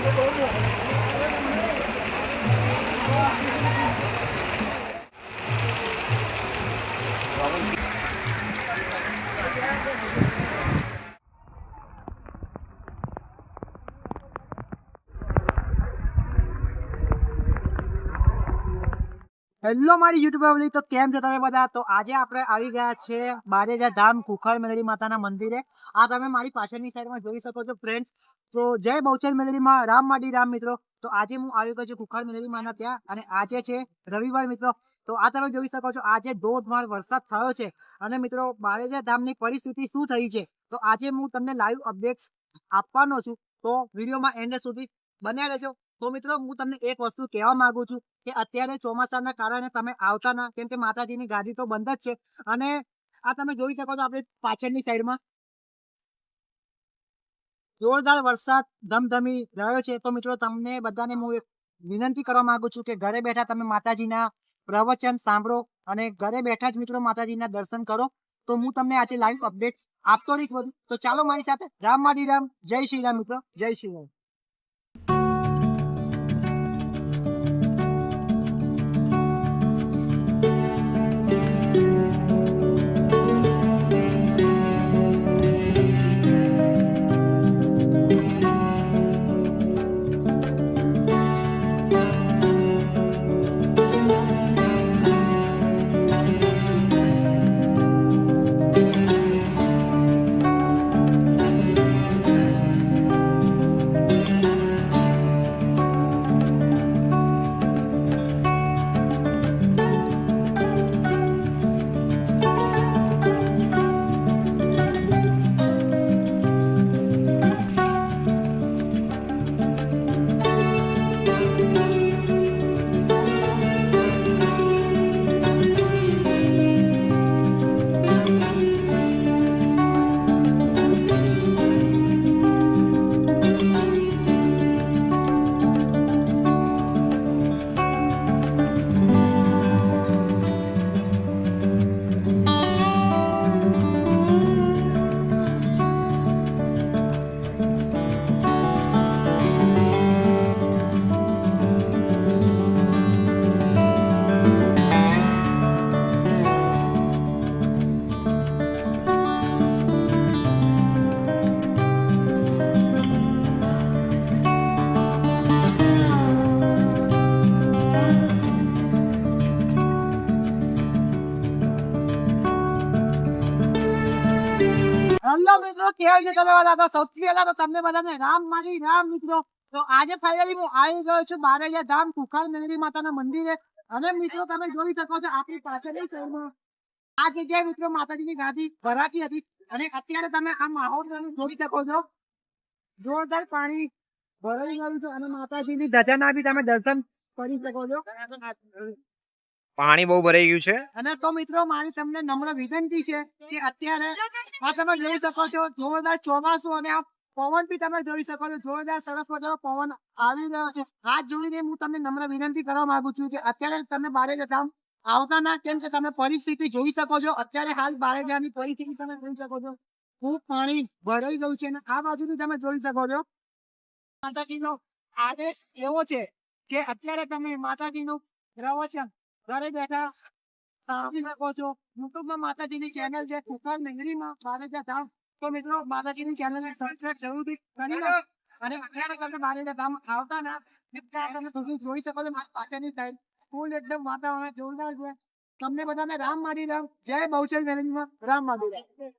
Hello મારી YouTube family તો કેમ છો તમે બધા? તો આજે આપણે આવી ગયા છે બારેજા ધામ કુખર મેલડી માતાના મંદિરે. આ તમે મારી પાછળની સાઈડમાં જોઈ શકો છો ફ્રેન્ડ્સ તો જય બહુચર મેલડીમાં રામ માડી, રામ મિત્રો. તો આજે હું આવી ગયો છું કુખાર મેલડી માના ત્યાં અને આજે છે રવિવાર મિત્રો. તો આ તમે જોઈ શકો છો, આજે ધોધમાર વરસાદ થયો છે. અને મિત્રો, બારેજા ધામની પરિસ્થિતિ શું થઈ છે? તો આજે હું તમને લાઈવ અપડેટ્સ આપવાનો છું. તો વિડીયોમાં એન્ડ સુધી બન્યા રહેજો. તો મિત્રો, હું તમને એક વસ્તુ કહેવા માંગુ છું કે અત્યારે ચોમાસાના કારણે તમે આવતા ના, કેમ કે માતાજીની ગાદી તો બંધ જ છે. અને આ તમે જોઈ શકો છો, આપણે પાછળની સાઈડમાં જોરદાર વરસાદ ધમધમી રહ્યો છે. તો મિત્રો, તમને બધાને હું એક વિનંતી કરવા માંગુ છું કે ઘરે બેઠા તમે માતાજીના પ્રવચન સાંભળો અને ઘરે બેઠા જ મિત્રો માતાજીના દર્શન કરો. તો હું તમને આજે લાઈવ અપડેટ્સ આપતો રહીશ બધું. તો ચાલો મારી સાથે રામ મારી રામ. જય શ્રી રામ મિત્રો. જય શ્રી રામ. હેલો મિત્રો કેમ છે તમે બધા તો સૌથી પહેલા તો તમને બધાને રામ મારી, રામ મિત્રો. તો આજે ફાઇનલી હું આવી ગયો છું બારૈયા ધામ કુખાર મેલડી માતાના મંદિરે. અને મિત્રો તમે જોઈ શકો છો આપણી પાછળની શહેરમાં આ જગ્યાએ મિત્રો માતાજીની ગાદી ભરાતી હતી. અને અત્યારે તમે આ માહોલ જોઈ શકો છો. જોરદાર પાણી ભરાઈ ગયું છે અને માતાજીની ધજાના બી તમે દર્શન કરી શકો છો. પાણી બહુ ભરાઈ ગયું છે. અને તો મિત્રો, મારી તમને નમ્ર વિનંતી છે કે અત્યારે આ તમે જોઈ શકો છો, જોરદાર ચોમાસું અને આ પવન બી તમે જોઈ શકો છો. જોરદાર સરસ મજાનો પવન આવી રહ્યો છે. હાથ જોડીને હું તમને નમ્ર વિનંતી કરવા માંગુ છું કે અત્યારે તમે બારે જતા આવતા ના, કેમ કે તમે પરિસ્થિતિ જોઈ શકો છો. અત્યારે હાલ બારે જવાની પરિસ્થિતિ તમે જોઈ શકો છો. ખૂબ પાણી ભરાઈ ગયું છે અને આ બાજુથી તમે જોઈ શકો છો. માતાજીનો આદેશ એવો છે કે અત્યારે તમે માતાજીનું પ્રવચન ઘરે બેઠા સાંભળી શકો છો. યુટ્યુબમાં માતાજીની ચેનલ છે કુકર મેંગડીમાં બારેજા ધામ તો મિત્રો, માતાજીની ચેનલને સબસ્ક્રાઈબ જરૂરથી કરી લો અને અત્યારે તમે બારેજા ધામ આવતા ના તમે બધું જોઈ શકો છો, મારી પાછળની સાઈડ ફૂલ એકદમ વાતાવરણ, જોરદાર છે. તમને બધાને રામ મારી રામ. જય બહુચલ મેલડીમાં રામ મારી રામ.